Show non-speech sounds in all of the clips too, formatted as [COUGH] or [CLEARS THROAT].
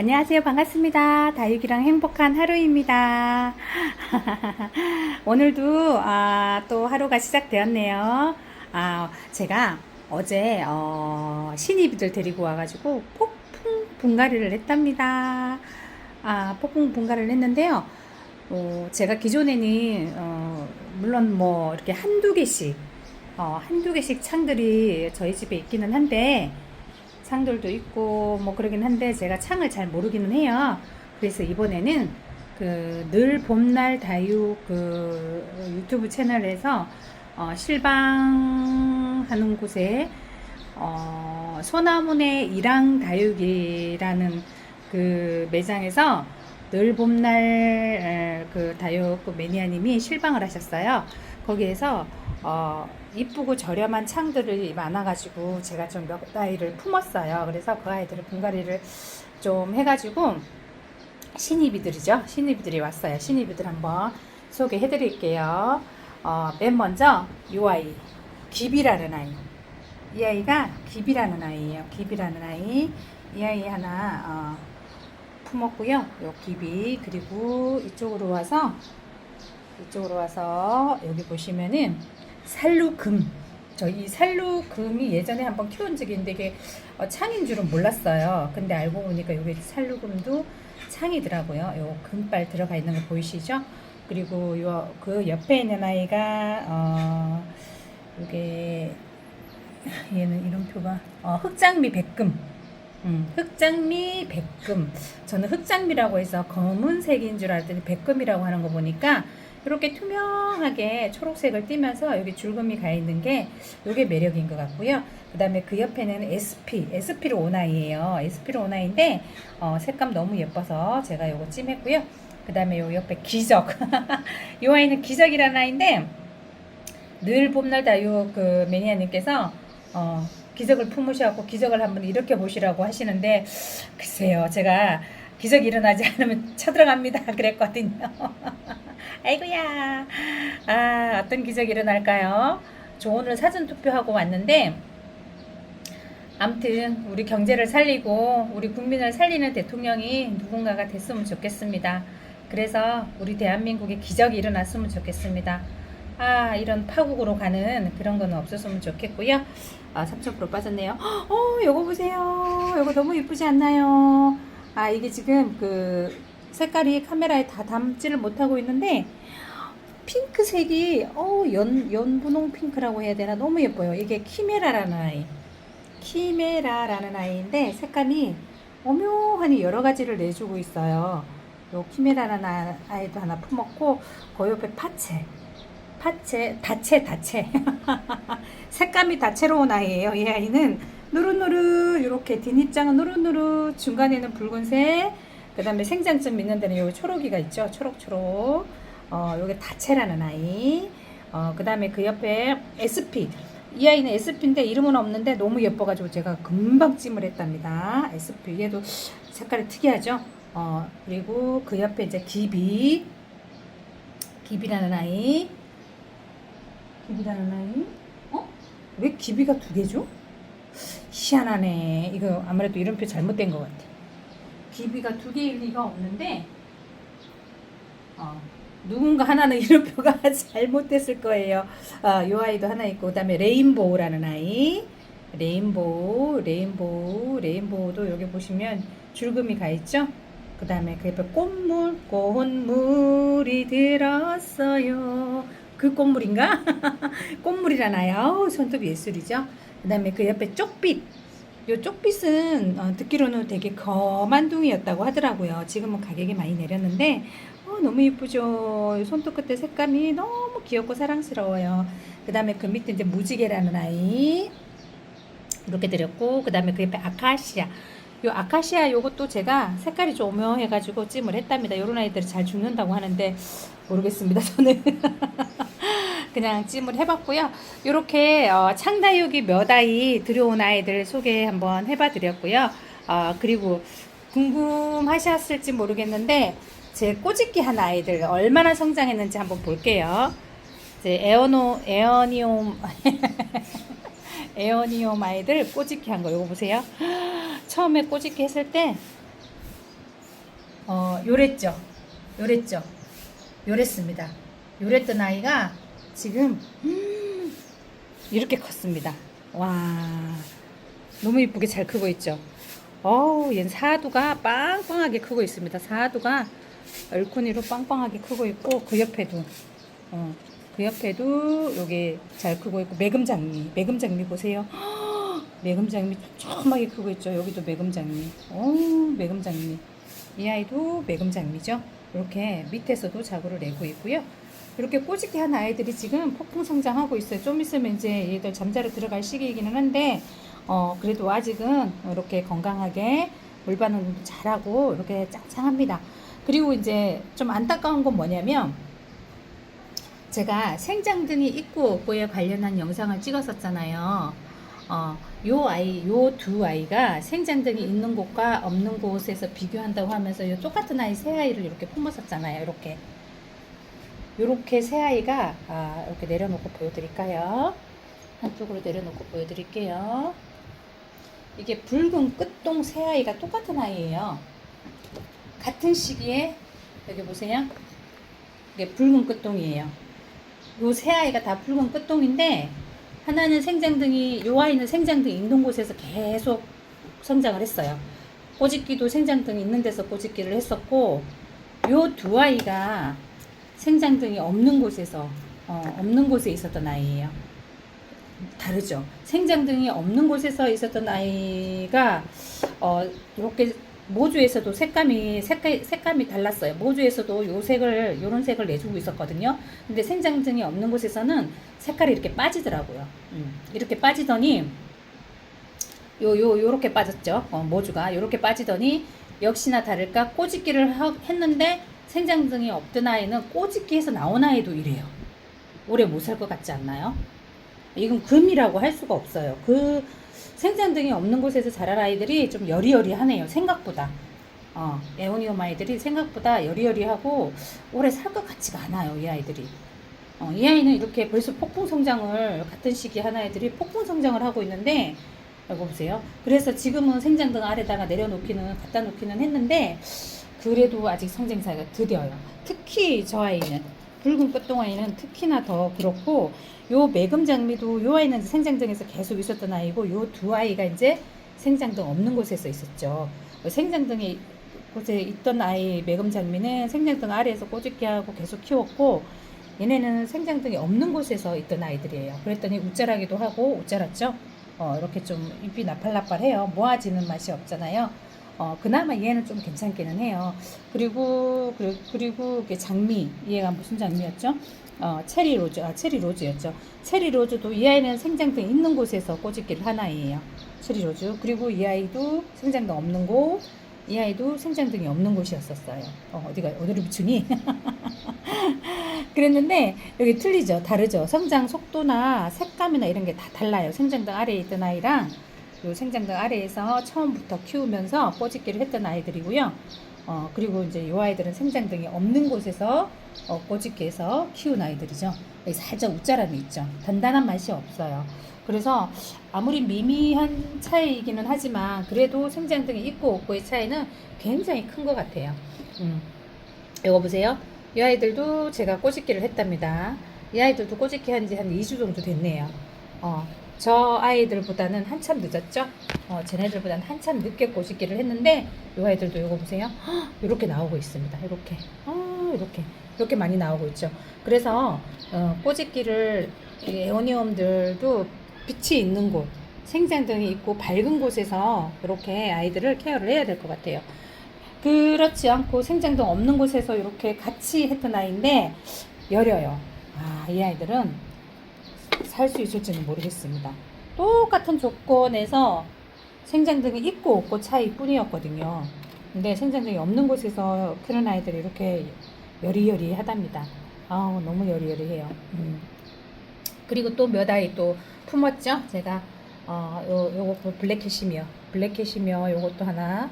안녕하세요. 반갑습니다. 다육이랑 행복한 하루입니다. [LAUGHS] 오늘도 아, 또 하루가 시작되었네요. 아, 제가 어제 어, 신입이들 데리고 와가지고 폭풍 분갈이를 했답니다. 아, 폭풍 분갈이를 했는데요. 어, 제가 기존에는 어, 물론 뭐 이렇게 한두 개씩 어, 한두 개씩 창들이 저희 집에 있기는 한데 창들도 있고 뭐 그러긴 한데 제가 창을 잘 모르기는 해요. 그래서 이번에는 그 늘 봄날 다육 그 유튜브 채널에서 어, 실방하는 곳에 어, 소나무네 일랑 다육이라는 그 매장에서 늘 봄날 에, 그 다육 그 매니아님이 실방을 하셨어요. 거기에서 어, 이쁘고 저렴한 창들이 많아가지고 제가 좀 몇 아이를 품었어요. 그래서 그 아이들을 분갈이를 좀 해가지고 신입이들이죠. 신입이들이 왔어요. 신입이들 한번 소개해드릴게요. 어, 맨 먼저 이 아이 기비라는 아이. 이 아이가 기비라는 아이예요. 기비라는 아이. 이 아이 하나 어, 품었고요. 요 기비 그리고 이쪽으로 와서 이쪽으로 와서 여기 보시면은 살루금. 저 이 살루금이 예전에 한번 키운 적이 있는데 이게 어, 창인 줄은 몰랐어요. 근데 알고 보니까 여기 살루금도 창이더라고요. 요 금발 들어가 있는 거 보이시죠? 그리고 요 그 옆에 있는 아이가 어 이게 얘는 이름표가 어, 흑장미 백금. 음, 흑장미 백금. 저는 흑장미라고 해서 검은색인 줄 알았더니 백금이라고 하는 거 보니까 이렇게 투명하게 초록색을 띠면서 여기 줄금이 가 있는 게 이게 매력인 것 같고요. 그 다음에 그 옆에는 SP, SP로 오나이예요. SP로 오나이인데 어, 색감 너무 예뻐서 제가 요거 찜했고요. 그 다음에 요 옆에 기적. [LAUGHS] 요 아이는 기적이라는 아이인데 늘 봄날 다요 그 매니아님께서 어, 기적을 품으셔갖고 기적을 한번 일으켜 보시라고 하시는데 글쎄요 제가 기적이 일어나지 않으면 [LAUGHS] 쳐들어갑니다 그랬거든요 [LAUGHS] 아이고야. 아 어떤 기적이 일어날까요? 저 오늘 사전 투표하고 왔는데 암튼 우리 경제를 살리고 우리 국민을 살리는 대통령이 누군가가 됐으면 좋겠습니다. 그래서 우리 대한민국에 기적이 일어났으면 좋겠습니다. 아 이런 파국으로 가는 그런 거는 없었으면 좋겠고요. 아 3,000% 빠졌네요. 어 요거 보세요. 요거 너무 이쁘지 않나요? 아 이게 지금 그 색깔이 카메라에 다 담지를 못하고 있는데 핑크색이 어 연 연분홍 핑크라고 해야 되나? 너무 예뻐요. 이게 키메라라는 아이. 키메라라는 아이인데 색감이 오묘하니 여러 가지를 내주고 있어요. 요 키메라라는 아- 아이도 하나 품었고 그 옆에 파채. 파채 다채 다채. [LAUGHS] 색감이 다채로운 아이예요 이 아이는. 누르누르 이렇게 뒷입장은 누르누르 중간에는 붉은색 그 다음에 생장점 있는 데는 여기 초록이가 있죠? 초록초록. 어 요게 다채라는 아이. 어 그 다음에 그 옆에 SP 이 아이는 SP인데 이름은 없는데 너무 예뻐가지고 제가 금방 찜을 했답니다. SP 얘도 색깔이 특이하죠? 어 그리고 그 옆에 이제 기비. 기비라는 아이. 기비라는 아이? 어? 왜 기비가 두 개죠? 희한하네. 이거 아무래도 이름표 잘못된 것 같아. 기비가 두 개일 리가 없는데, 어, 누군가 하나는 이름표가 [LAUGHS] 잘못됐을 거예요. 아, 요 아이도 하나 있고, 그 다음에 레인보우라는 아이. 레인보우, 레인보우, 레인보우도 여기 보시면 줄금이 가 있죠? 그 다음에 그 옆에 꽃물, 꽃물이 들었어요. 그 꽃물인가? [LAUGHS] 꽃물이라나요? 손톱 예술이죠? 그 다음에 그 옆에 쪽빛. 요 쪽빛은 어, 듣기로는 되게 검한 둥이였다고 하더라고요. 지금은 가격이 많이 내렸는데, 어, 너무 이쁘죠? 손톱 끝에 색감이 너무 귀엽고 사랑스러워요. 그 다음에 그 밑에 이제 무지개라는 아이. 이렇게 드렸고, 그 다음에 그 옆에 아카시아. 요 아카시아 요것도 제가 색깔이 좀 오묘해가지고 찜을 했답니다. 요런 아이들이 잘 죽는다고 하는데, 모르겠습니다. 저는. [LAUGHS] 그냥 찜을 해봤고요. 이렇게 어, 창다육이 몇 아이 들여온 아이들 소개 한번 해봐 드렸고요. 어, 그리고 궁금하셨을지 모르겠는데 제 꼬집기 한 아이들 얼마나 성장했는지 한번 볼게요. 이제 에어노 에어니옴 [LAUGHS] 에어니옴 아이들 꼬집기 한 거 이거 보세요. [GASPS] 처음에 꼬집기 했을 때 어, 요랬죠. 요랬죠. 요랬습니다. 요랬던 아이가 지금 음, 이렇게 컸습니다. 와, 너무 이쁘게 잘 크고 있죠. 어우, 얘는 사두가 빵빵하게 크고 있습니다. 사두가 얼큰이로 빵빵하게 크고 있고 그 옆에도 어, 그 옆에도 여기 잘 크고 있고 매금장미, 매금장미 보세요. 매금장미 촘촘하게 크고 있죠. 여기도 매금장미. 오, 매금장미. 이 아이도 매금장미죠. 이렇게 밑에서도 자구를 내고 있고요. 이렇게 꼬집게 한 아이들이 지금 폭풍 성장하고 있어요. 좀 있으면 이제 얘들 잠자러 들어갈 시기이기는 한데, 어, 그래도 아직은 이렇게 건강하게 물반응도 잘하고 이렇게 짱짱합니다. 그리고 이제 좀 안타까운 건 뭐냐면, 제가 생장등이 있고 없고에 관련한 영상을 찍었었잖아요. 어, 요 아이, 요 두 아이가 생장등이 있는 곳과 없는 곳에서 비교한다고 하면서 요 똑같은 아이 세 아이를 이렇게 품었었잖아요. 이렇게. 요렇게 세 아이가, 아, 이렇게 내려놓고 보여드릴까요? 한쪽으로 내려놓고 보여드릴게요. 이게 붉은 끝동 세 아이가 똑같은 아이예요. 같은 시기에, 여기 보세요. 이게 붉은 끝동이에요. 요세 아이가 다 붉은 끝동인데, 하나는 생장등이 요 아이는 생장등 있는 곳에서 계속 성장을 했어요. 꼬집기도 생장등이 있는 데서 꼬집기를 했었고 요 두 아이가 생장 등이 없는 곳에서 어, 없는 곳에 있었던 아이예요. 다르죠. 생장 등이 없는 곳에서 있었던 아이가 어, 이렇게 모주에서도 색감이 색깔, 색감이 달랐어요. 모주에서도 요 색을 요런 색을 내주고 있었거든요. 근데 생장등이 없는 곳에서는 색깔이 이렇게 빠지더라고요. 음, 이렇게 빠지더니 요 요 요렇게 빠졌죠. 어, 모주가 요렇게 빠지더니 역시나 다를까 꼬집기를 하, 했는데 생장 등이 없던 아이는 꼬집기에서 나온 아이도 이래요. 오래 못 살 것 같지 않나요? 이건 금이라고 할 수가 없어요. 그 생장 등이 없는 곳에서 자랄 아이들이 좀 여리여리하네요. 생각보다. 어, 에오니움 아이들이 생각보다 여리여리하고 오래 살 것 같지가 않아요. 이 아이들이. 어, 이 아이는 이렇게 벌써 폭풍 성장을 같은 시기 한 아이들이 폭풍 성장을 하고 있는데 이거 보세요. 그래서 지금은 생장등 아래다가 내려놓기는 갖다 놓기는 했는데 그래도 아직 성장 사이가 드뎌요. 특히 저 아이는 붉은 끝동아이는 특히나 더 그렇고 요 매금 장미도 요 아이는 생장등에서 계속 있었던 아이고 요 두 아이가 이제 생장등 없는 곳에서 있었죠. 생장등이 곳에 있던 아이 매금 장미는 생장등 아래에서 꼬집게 하고 계속 키웠고 얘네는 생장등이 없는 곳에서 있던 아이들이에요. 그랬더니 웃자라기도 하고 웃자랐죠. 어, 이렇게 좀 잎이 나팔나팔해요. 모아지는 맛이 없잖아요. 어, 그나마 얘는 좀 괜찮기는 해요. 그리고, 그리고, 그리고 장미. 얘가 무슨 장미였죠? 어, 체리 로즈, 아, 체리 로즈였죠. 체리 로즈도 이 아이는 생장등 있는 곳에서 꼬집기를 한 아이예요. 체리 로즈. 그리고 이 아이도 생장등 없는 곳, 이 아이도 생장등이 없는 곳이었었어요. 어, 어디가, 어디로 비추니? [LAUGHS] 그랬는데, 여기 틀리죠? 다르죠? 성장 속도나 색감이나 이런 게 다 달라요. 생장등 아래에 있던 아이랑, 요 생장등 아래에서 처음부터 키우면서 꼬집기를 했던 아이들이고요. 어, 그리고 이제 요 아이들은 생장등이 없는 곳에서 어, 꼬집기해서 키운 아이들이죠. 살짝 웃자람이 있죠. 단단한 맛이 없어요. 그래서 아무리 미미한 차이이기는 하지만 그래도 생장등이 있고 없고의 차이는 굉장히 큰 것 같아요. 음. 이거 보세요. 이 아이들도 제가 꼬집기를 했답니다. 이 아이들도 꼬집기 한 지 한 2주 정도 됐네요. 어, 저 아이들보다는 한참 늦었죠? 어, 쟤네들보다는 한참 늦게 꼬집기를 했는데 이 아이들도 이거 보세요. 이렇게 나오고 있습니다. 이렇게. 어, 이렇게. 이렇게 많이 나오고 있죠. 그래서 어, 꼬집기를 이 에오니엄들도 빛이 있는 곳, 생장등이 있고 밝은 곳에서 이렇게 아이들을 케어를 해야 될 것 같아요. 그렇지 않고 생장등 없는 곳에서 이렇게 같이 했던 아이인데 여려요. 아, 이 아이들은 살 수 있을지는 모르겠습니다. 똑같은 조건에서 생장등이 있고 없고 차이 뿐이었거든요. 근데 생장등이 없는 곳에서 크는 아이들이 이렇게 여리여리 하답니다. 아우, 너무 여리여리해요. 음. 그리고 또 몇 아이 또 품었죠? 제가, 어, 요, 요거 블랙캐시미어. 블랙캐시미어 요것도 하나,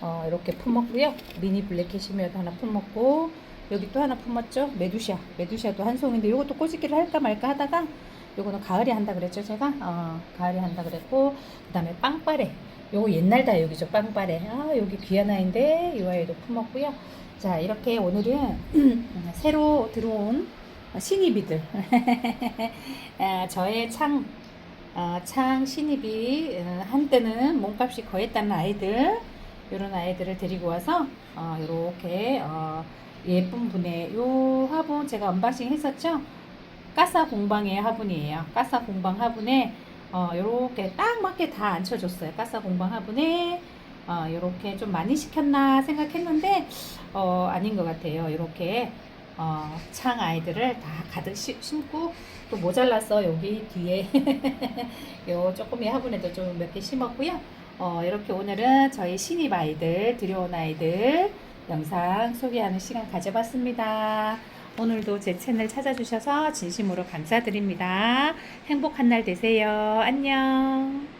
어, 이렇게 품었고요. 미니 블랙캐시미어도 하나 품었고, 여기 또 하나 품었죠? 메두샤. 메두샤도 한 송인데 요것도 꼬집기를 할까 말까 하다가 요거는 가을에 한다 그랬죠 제가? 어, 가을에 한다 그랬고 그 다음에 빵빠레. 요거 옛날 다육이죠 빵빠레. 아 여기 귀한 아이인데 이 아이도 품었고요. 자 이렇게 오늘은 [CLEARS THROAT] 새로 들어온 신입이들. [LAUGHS] 아, 저의 창, 어, 창 신입이 어, 한때는 몸값이 거했다는 아이들 이런 아이들을 데리고 와서 어, 이렇게 어, 예쁜 분의 요 화분 제가 언박싱 했었죠 까사 공방의 화분이에요 까사 공방 화분에 어, 요렇게 딱 맞게 다 앉혀줬어요. 가사 공방 화분에 어, 요렇게 좀 많이 시켰나 생각했는데 어, 아닌 것 같아요. 요렇게 어, 창 아이들을 다 가득 시- 심고 또 모자라서 여기 뒤에 [LAUGHS] 요 조금의 화분에도 좀 몇 개 심었고요. 어, 이렇게 오늘은 저희 신입 아이들, 들여온 아이들 영상 소개하는 시간 가져봤습니다. 오늘도 제 채널 찾아주셔서 진심으로 감사드립니다. 행복한 날 되세요. 안녕.